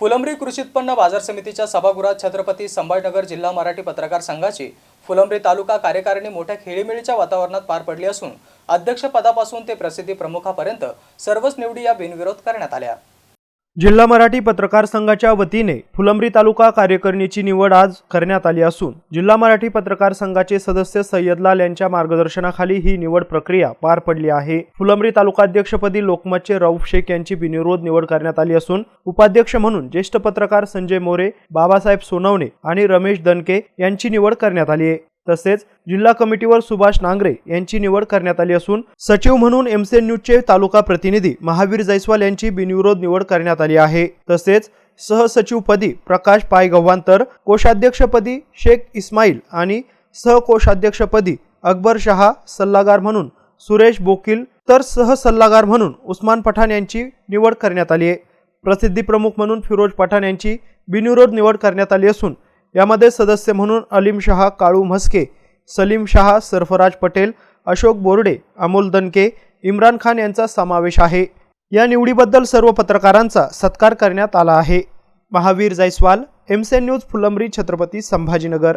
फुलंब्री कृषी उत्पन्न बाजार समितीच्या सभागृहात छत्रपती संभाजीनगर जिल्हा मराठी पत्रकार संघाची फुलंब्री तालुका कार्यकारिणी मोठ्या खेळीमेळीच्या वातावरणात पार पडली असून अध्यक्षपदापासून ते प्रसिद्धी प्रमुखापर्यंत सर्वच निवडी या बिनविरोध करण्यात आल्या. जिल्हा मराठी पत्रकार संघाच्या वतीने फुलंब्री तालुका कार्यकारिणीची निवड आज करण्यात आली असून जिल्हा मराठी पत्रकार संघाचे सदस्य सय्यदलाल यांच्या मार्गदर्शनाखाली ही निवड प्रक्रिया पार पडली आहे. फुलंब्री तालुकाध्यक्षपदी लोकमतचे रऊफ शेख यांची बिनविरोध निवड करण्यात आली असून उपाध्यक्ष म्हणून ज्येष्ठ पत्रकार संजय मोरे बाबासाहेब सोनवणे आणि रमेश दनके यांची निवड करण्यात आली आहे. तसेच जिल्हा कमिटीवर सुभाष नांगरे यांची निवड करण्यात आली असून सचिव म्हणून एमसीएन न्यूजचे तालुका प्रतिनिधी महावीर जैस्वाल यांची बिनविरोध निवड करण्यात आली आहे. तसेच सहसचिवपदी प्रकाश पाय गव्हाण तर कोषाध्यक्षपदी शेख इस्माईल आणि सहकोषाध्यक्षपदी अकबर शहा सल्लागार म्हणून सुरेश बोकील तर सहसल्लागार म्हणून उस्मान पठाण यांची निवड करण्यात आली आहे. प्रसिद्धी प्रमुख म्हणून फिरोज पठाण यांची बिनविरोध निवड करण्यात आली असून यामध्ये सदस्य म्हणून अलीम शहा काळू म्हस्के सलीम शहा सरफराज पटेल अशोक बोर्डे अमोल दनके इम्रान खान यांचा समावेश आहे. या निवडीबद्दल सर्व पत्रकारांचा सत्कार करण्यात आला आहे. महावीर जैस्वाल एमसेन न्यूज फुलंब्री छत्रपती संभाजीनगर.